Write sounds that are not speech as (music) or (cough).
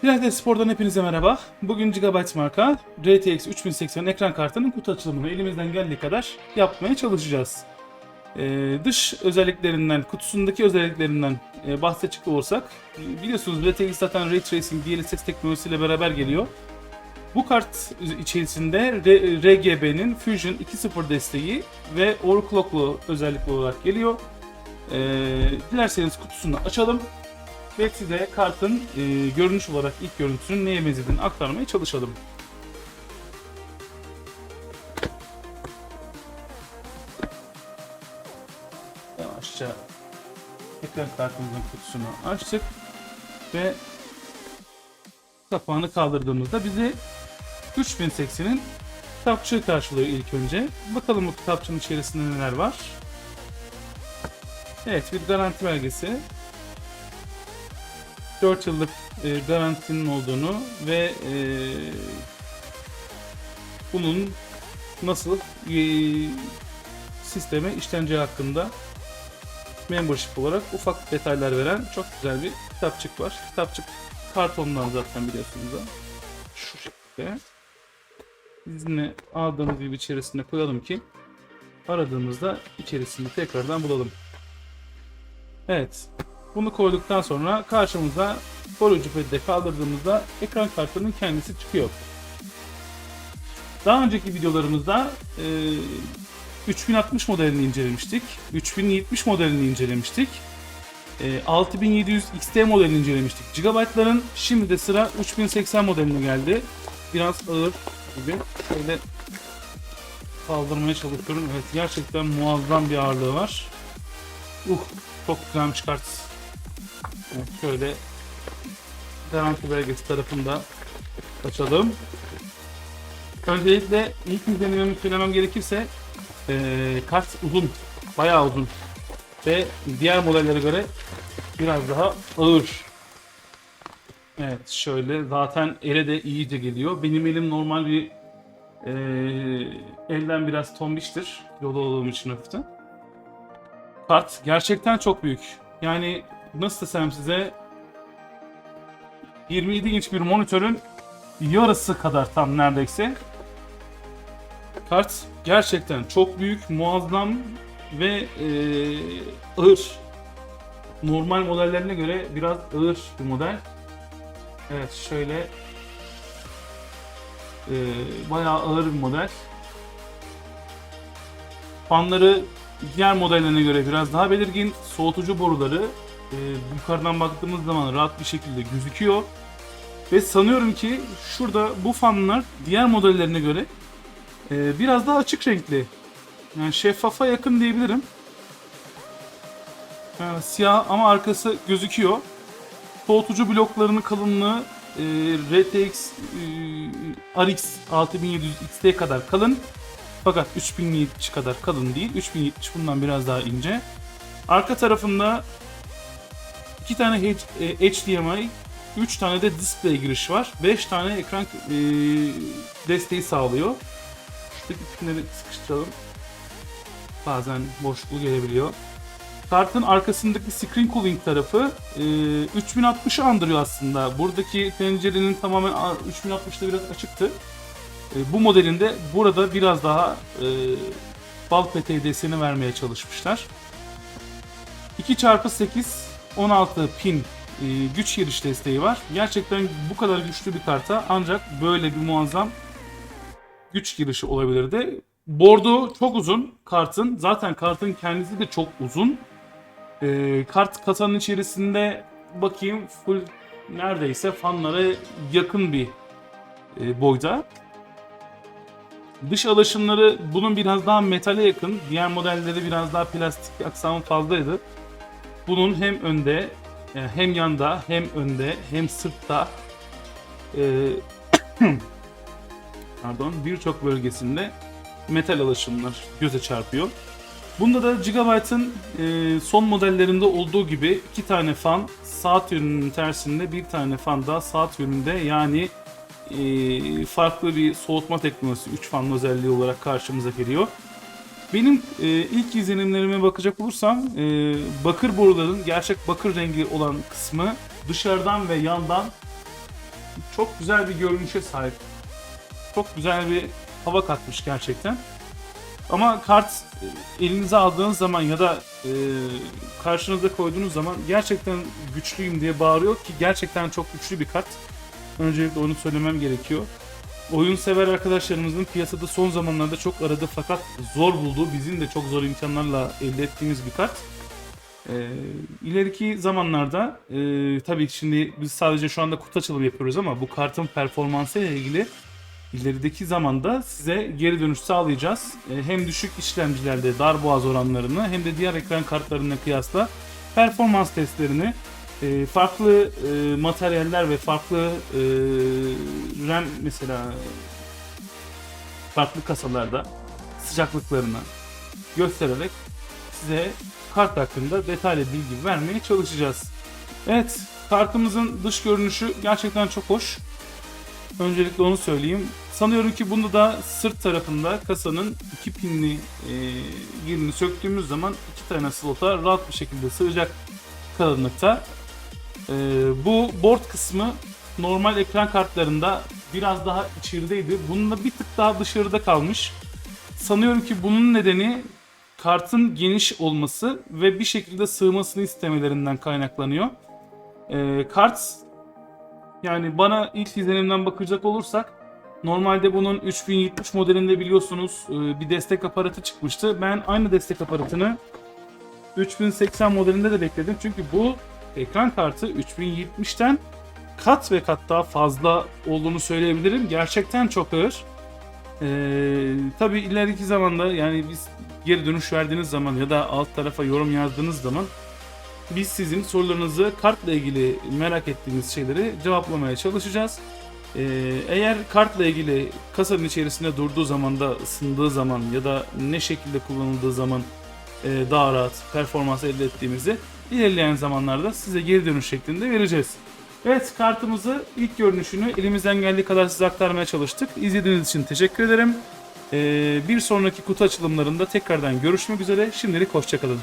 Pilates Spor'dan hepinize merhaba. Bugün Gigabyte marka RTX 3080 ekran kartının kutu açılımını elimizden geldiği kadar yapmaya çalışacağız. Ee, dış özelliklerinden, kutusundaki özelliklerinden e, bahsedecek olursak, biliyorsunuz RTX zaten Ray Tracing DLSS teknolojisiyle beraber geliyor. Bu kart içerisinde RGB'nin Fusion 2.0 desteği ve overclocklu özellikli olarak geliyor. Ee, dilerseniz kutusunu açalım ve size kartın e, görünüş olarak ilk görüntüsünün neye benzediğini aktarmaya çalışalım. Yavaşça ekran kartımızın kutusunu açtık ve kapağını kaldırdığımızda bizi 3080'in kitapçığı karşılıyor ilk önce. Bakalım bu kitapçının içerisinde neler var. Evet bir garanti belgesi. 4 yıllık e, garantinin olduğunu ve e, bunun nasıl e, sisteme işleneceği hakkında membership olarak ufak detaylar veren çok güzel bir kitapçık var. Kitapçık kartondan zaten biliyorsunuz da. Şu şekilde. İzni aldığımız gibi içerisine koyalım ki aradığımızda içerisinde tekrardan bulalım. Evet. Bunu koyduktan sonra karşımıza koruyucu pedde kaldırdığımızda ekran kartının kendisi çıkıyor. Daha önceki videolarımızda e, 3060 modelini incelemiştik. 3070 modelini incelemiştik. E, 6700 XT modelini incelemiştik. Gigabyte'ların şimdi de sıra 3080 modeline geldi. Biraz ağır gibi. Şöyle kaldırmaya çalışıyorum. Evet gerçekten muazzam bir ağırlığı var. Uh çok güzelmiş kart. Evet, şöyle garanti belgesi tarafında açalım. Öncelikle ilk izlenimimi söylemem gerekirse eee kart uzun, bayağı uzun ve diğer modellere göre biraz daha ağır. Evet şöyle zaten ele de iyice geliyor. Benim elim normal bir eee, elden biraz tombiştir. Yolu olduğum için hafiften. Kart gerçekten çok büyük. Yani nasıl desem size 27 inç bir monitörün yarısı kadar tam neredeyse. Kart gerçekten çok büyük, muazzam ve eee, ağır. Normal modellerine göre biraz ağır bir model. Evet şöyle eee bayağı ağır bir model. Fanları diğer modellerine göre biraz daha belirgin. Soğutucu boruları e, yukarıdan baktığımız zaman rahat bir şekilde gözüküyor. Ve sanıyorum ki şurada bu fanlar diğer modellerine göre e, biraz daha açık renkli. Yani şeffafa yakın diyebilirim. Yani siyah ama arkası gözüküyor. Soğutucu bloklarının kalınlığı e, RTX e, RX 6700 XT kadar kalın. Fakat 3070 kadar kalın değil. 3070 bundan biraz daha ince. Arka tarafında iki tane H- e, HDMI, 3 tane de display giriş var. 5 tane ekran e, desteği sağlıyor. Şuradaki pinleri sıkıştıralım. Bazen boşluğu gelebiliyor. Kartın arkasındaki screen cooling tarafı e, 3060'ı andırıyor aslında. Buradaki pencerenin tamamen a- 3060'da biraz açıktı. E, bu modelinde burada biraz daha e, bal peteği deseni vermeye çalışmışlar. 2x8 16 pin e, güç giriş desteği var. Gerçekten bu kadar güçlü bir karta ancak böyle bir muazzam güç girişi olabilirdi. Bordo çok uzun kartın. Zaten kartın kendisi de çok uzun. E, kart kasanın içerisinde bakayım full neredeyse fanlara yakın bir e, boyda. Dış alaşımları bunun biraz daha metale yakın. Diğer modelleri biraz daha plastik aksamı fazlaydı. Bunun hem önde yani hem yanda hem önde hem sırtta e, (coughs) pardon birçok bölgesinde metal alaşımlar göze çarpıyor. Bunda da Gigabyte'ın e, son modellerinde olduğu gibi iki tane fan saat yönünün tersinde bir tane fan daha saat yönünde yani e, farklı bir soğutma teknolojisi 3 fanlı özelliği olarak karşımıza geliyor. Benim e, ilk izlenimlerime bakacak olursam e, bakır boruların gerçek bakır rengi olan kısmı dışarıdan ve yandan çok güzel bir görünüşe sahip. Çok güzel bir hava katmış gerçekten. Ama kart e, elinize aldığınız zaman ya da e, karşınıza koyduğunuz zaman gerçekten güçlüyüm diye bağırıyor ki gerçekten çok güçlü bir kart. Öncelikle onu söylemem gerekiyor. Oyun sever arkadaşlarımızın piyasada son zamanlarda çok aradı fakat zor bulduğu, bizim de çok zor imkanlarla elde ettiğimiz bir kart. Ee, ileriki zamanlarda e, tabii ki şimdi biz sadece şu anda kutu açılımı yapıyoruz ama bu kartın performansı ile ilgili ilerideki zamanda size geri dönüş sağlayacağız. Ee, hem düşük işlemcilerde darboğaz oranlarını hem de diğer ekran kartlarına kıyasla performans testlerini e, farklı e, materyaller ve farklı e, RAM mesela farklı kasalarda sıcaklıklarını göstererek size kart hakkında detaylı bilgi vermeye çalışacağız. Evet, kartımızın dış görünüşü gerçekten çok hoş. Öncelikle onu söyleyeyim. Sanıyorum ki bunda da sırt tarafında kasanın iki pinli e, yerini söktüğümüz zaman iki tane slota rahat bir şekilde sığacak kalınlıkta. E, bu board kısmı normal ekran kartlarında biraz daha içerideydi. Bununla bir tık daha dışarıda kalmış. Sanıyorum ki bunun nedeni kartın geniş olması ve bir şekilde sığmasını istemelerinden kaynaklanıyor. Ee, kart yani bana ilk izlenimden bakacak olursak normalde bunun 3070 modelinde biliyorsunuz e, bir destek aparatı çıkmıştı. Ben aynı destek aparatını 3080 modelinde de bekledim. Çünkü bu ekran kartı 3070'ten kat ve kat daha fazla olduğunu söyleyebilirim. Gerçekten çok ağır. Ee, tabii ileriki zamanda yani biz geri dönüş verdiğiniz zaman ya da alt tarafa yorum yazdığınız zaman biz sizin sorularınızı kartla ilgili merak ettiğiniz şeyleri cevaplamaya çalışacağız. Ee, eğer kartla ilgili kasanın içerisinde durduğu zaman da ısındığı zaman ya da ne şekilde kullanıldığı zaman daha rahat performans elde ettiğimizi ilerleyen zamanlarda size geri dönüş şeklinde vereceğiz. Evet kartımızı ilk görünüşünü elimizden geldiği kadar size aktarmaya çalıştık. İzlediğiniz için teşekkür ederim. Ee, bir sonraki kutu açılımlarında tekrardan görüşmek üzere. Şimdilik hoşçakalın.